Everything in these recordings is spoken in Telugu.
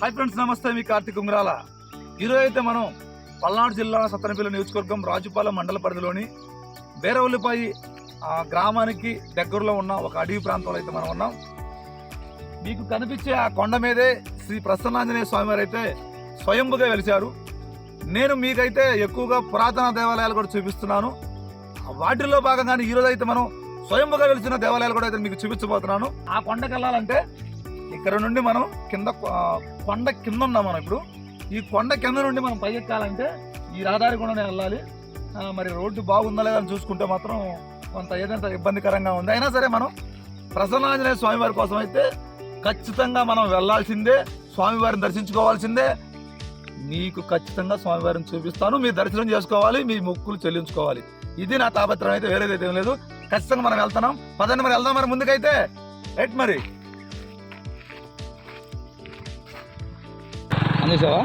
హాయ్ ఫ్రెండ్స్ నమస్తే మీ కార్తీక్ ఉంగరాల. ఈరోజు అయితే మనం పల్నాడు జిల్లా సత్తనపల్లి నియోజకవర్గం రాజుపాలెం మండల పరిధిలోని బేరవల్లిపాయి ఆ గ్రామానికి దగ్గరలో ఉన్న ఒక అడవి ప్రాంతంలో అయితే మనం ఉన్నాం. మీకు కనిపించే ఆ కొండ మీదే శ్రీ ప్రసన్నాంజనేయ స్వామి వారు అయితే స్వయంభుగా వెలిశారు. నేను మీకైతే ఎక్కువగా పురాతన దేవాలయాలు కూడా చూపిస్తున్నాను. వాటిల్లో భాగంగానే ఈరోజు అయితే మనం స్వయంభుగా వెలిసిన దేవాలయాలు కూడా అయితే మీకు చూపించబోతున్నాను. ఆ కొండకెళ్ళాలంటే ఇక్కడ నుండి మనం కింద కొండ కింద ఉన్నాం మనం ఇప్పుడు. ఈ కొండ కింద నుండి మనం పై ఎక్కాలంటే ఈ రహదారి గుండానే వెళ్ళాలి మరి రోడ్డు బాగుందా లేదా అని చూసుకుంటే మాత్రం కొంత ఏదైనా ఇబ్బందికరంగా ఉంది. అయినా సరే మనం ప్రసన్నాంజనేయ స్వామివారి కోసం అయితే ఖచ్చితంగా మనం వెళ్ళాల్సిందే స్వామివారిని దర్శించుకోవాల్సిందే. మీకు ఖచ్చితంగా స్వామివారిని చూపిస్తాను. మీ దర్శనం చేసుకోవాలి మీ మొక్కులు చెల్లించుకోవాలి. ఇది నా తాపత్రం అయితే వేరేదైతే ఏం లేదు. ఖచ్చితంగా మనం వెళ్తున్నాం. పదండి మరి వెళ్దాం మరి ముందుకైతే. రైట్ మరి? అందేసావా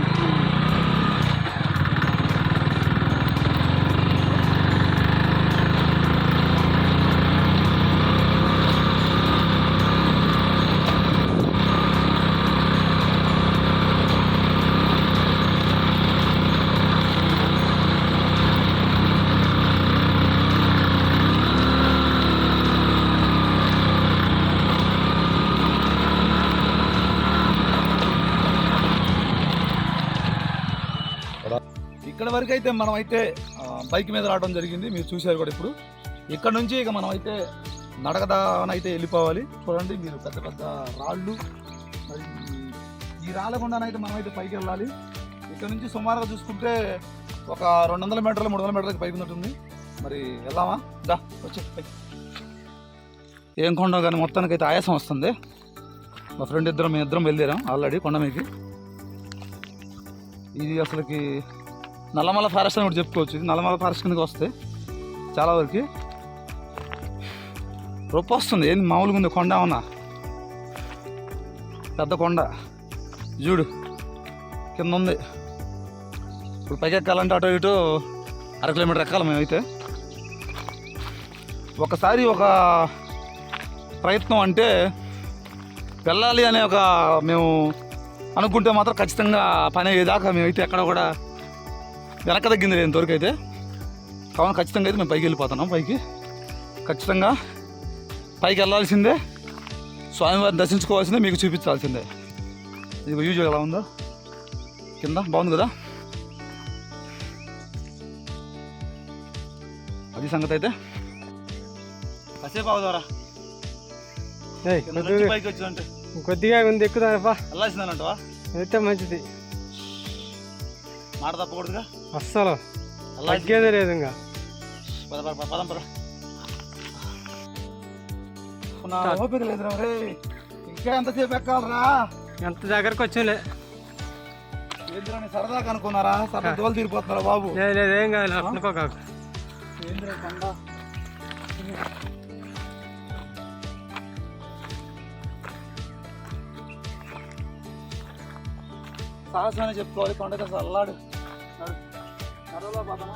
ఇక్కడ వరకు అయితే మనం అయితే బైక్ మీద రావడం జరిగింది. మీరు చూశారు కూడా ఇప్పుడు. ఇక్కడ నుంచి ఇక మనం అయితే నడకదాన అయితే వెళ్ళిపోవాలి. చూడండి మీరు పెద్ద పెద్ద రాళ్ళు. మరి ఈ రాళ్ళకుండానైతే మనం అయితే పైకి వెళ్ళాలి. ఇక్కడ నుంచి సుమారుగా చూసుకుంటే ఒక రెండు వందల మీటర్లు మూడు వందల మీటర్లకి పైకి ఉంటుంది మరి వెళ్దామా? దా వచ్చే పైకి ఏం కొండ కానీ మొత్తానికి అయితే ఆయాసం వస్తుంది. మా ఫ్రెండ్ ఇద్దరం మేము ఇద్దరం వెళ్ళారాం ఆల్రెడీ కొండ మీదకి. ఇది అసలుకి నల్లమల ఫారెస్ట్ అని కూడా చెప్పుకోవచ్చు. ఇది నల్లమల ఫారెస్ట్ కిందకి వస్తే చాలా వరకు రొప్ప వస్తుంది. ఏంది మామూలుగా ఉంది కొండ ఉన్నా పెద్ద కొండ. చూడు కింద ఉంది. ఇప్పుడు పైకి ఎక్కాలంటే అటు ఇటు అర కిలోమీటర్ ఎక్కాలి మేమైతే. ఒకసారి ఒక ప్రయత్నం అంటే వెళ్ళాలి అనే ఒక మేము అనుకుంటే మాత్రం ఖచ్చితంగా పని అయ్యేదాకా మేమైతే ఎక్కడ కూడా వెనక తగ్గింది లేదు ఇంతవరకు అయితే. కావున ఖచ్చితంగా అయితే మేము పైకి వెళ్ళిపోతున్నాం పైకి. ఖచ్చితంగా పైకి వెళ్ళాల్సిందే. స్వామివారిని దర్శించుకోవాల్సిందే మీకు చూపించాల్సిందే. ఇది యూజ్ ఎలా ఉందో. కింద బాగుంది కదా? అది సంగతి అయితే. కాసేపు అవుదారా పైకి వచ్చిందంటే కొద్దిగా ఉంది ఎక్కుదాపా వెళ్ళాల్సిందేనంటవా? అయితే మంచిది. మాట తప్పకూడదుగా? అస్సలు తగ్గేదే లేదు ఇంకా. పద పద పద పదం పద. నా ఓపిక లేదురా రే ఇంకా ఎంతసేపు ఎక్కాలరా? ఎంత దగ్గరకు వచ్చాలే. ఏంద్రా నీ సరదాగా అనుకున్నారా? సరదా దోలు తీరిపోతున్నారా బాబు? లేదు లేదు ఏం కాదు అనుకోక ఏంద్రా కొండ సాహసాన్ని చెప్పుకోవాలి కొండకి అసలు అల్లాడు. కర్రలో పోతామా?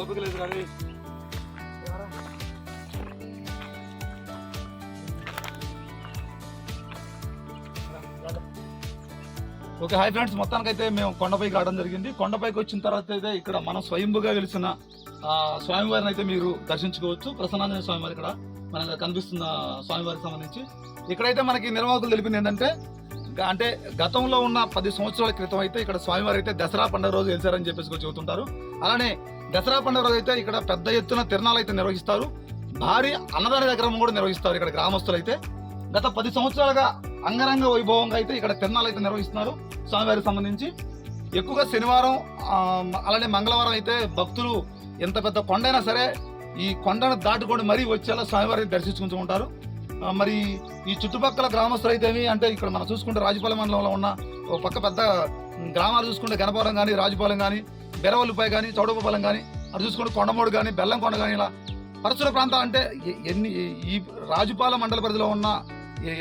ఓపిక లేదు రవి ఓకే హాయ్ ఫ్రెండ్స్. మొత్తానికి అయితే మేము కొండపైకి రావడం జరిగింది. కొండపైకి వచ్చిన తర్వాత అయితే ఇక్కడ మనం స్వయంభుగా వెలిసిన స్వామివారిని అయితే మీరు దర్శించుకోవచ్చు. ప్రసన్నాంజనేయ స్వామివారి ఇక్కడ మనకు కనిపిస్తున్న స్వామివారికి సంబంధించి. ఇక్కడైతే మనకి నిర్వాహకులు తెలిపింది ఏంటంటే అంటే గతంలో ఉన్న పది సంవత్సరాల క్రితం అయితే ఇక్కడ స్వామివారు అయితే దసరా పండుగ రోజు వెళ్తారని చెప్పేసి కూడా చెబుతుంటారు. అలానే దసరా పండుగ రోజు అయితే ఇక్కడ పెద్ద ఎత్తున తిరణాలు అయితే నిర్వహిస్తారు. భారీ అన్నదాన కార్యక్రమం కూడా నిర్వహిస్తారు ఇక్కడ గ్రామస్తులు అయితే. గత పది సంవత్సరాలుగా అంగరంగ వైభవంగా అయితే ఇక్కడ తిరణాలు అయితే నిర్వహిస్తున్నారు స్వామివారికి సంబంధించి. ఎక్కువగా శనివారం అలానే మంగళవారం అయితే భక్తులు ఎంత పెద్ద కొండైనా సరే ఈ కొండను దాటుకొని మరీ వచ్చేలా స్వామివారిని దర్శించుకుంటూ ఉంటారు. మరి ఈ చుట్టుపక్కల గ్రామస్తులు అయితేమి అంటే ఇక్కడ మనం చూసుకుంటే రాజుపాలెం మండలంలో ఉన్న ఒక పక్క పెద్ద గ్రామాలు చూసుకుంటే గణపాలెం కానీ రాజుపాలెం కానీ బెరవల్లిపాయ కానీ చౌడపాలెం కానీ అటు చూసుకుంటే కొండమూడు కానీ బెల్లంకొండ కానీ ఇలా పరిసర ప్రాంతాలు అంటే ఎన్ని ఈ రాజుపాలెం మండల పరిధిలో ఉన్న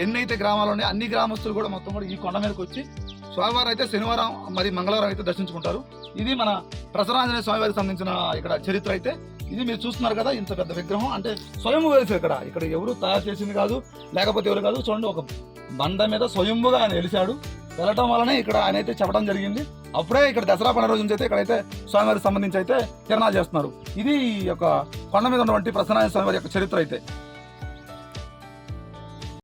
ఎన్నైతే గ్రామాలు ఉన్నాయో అన్ని గ్రామస్తులు కూడా మొత్తం కూడా ఈ కొండ మీదకి వచ్చి స్వామివారు అయితే శనివారం మరి మంగళవారం అయితే దర్శించుకుంటారు. ఇది మన ప్రసరాంజనేయ స్వామివారికి సంబంధించిన ఇక్కడ చరిత్ర అయితే. ఇది మీరు చూస్తున్నారు కదా ఇంత పెద్ద విగ్రహం. అంటే స్వయం వెలిసి ఇక్కడ ఇక్కడ ఎవరు తయారు చేసింది కాదు లేకపోతే ఎవరు కాదు చూడండి ఒక బండ మీద స్వయంభుగా ఆయన వెలిశాడు. వెళ్ళటం వలనే ఇక్కడ ఆయన అయితే చెప్పడం జరిగింది. అప్పుడే ఇక్కడ దసరా పండుగ రోజు నుంచి అయితే ఇక్కడైతే స్వామివారికి సంబంధించి అయితే తిరణాలు చేస్తున్నారు. ఇది ఈ యొక్క కొండ మీద ఉన్నటువంటి ప్రసన్నాయ స్వామివారి యొక్క చరిత్ర అయితే.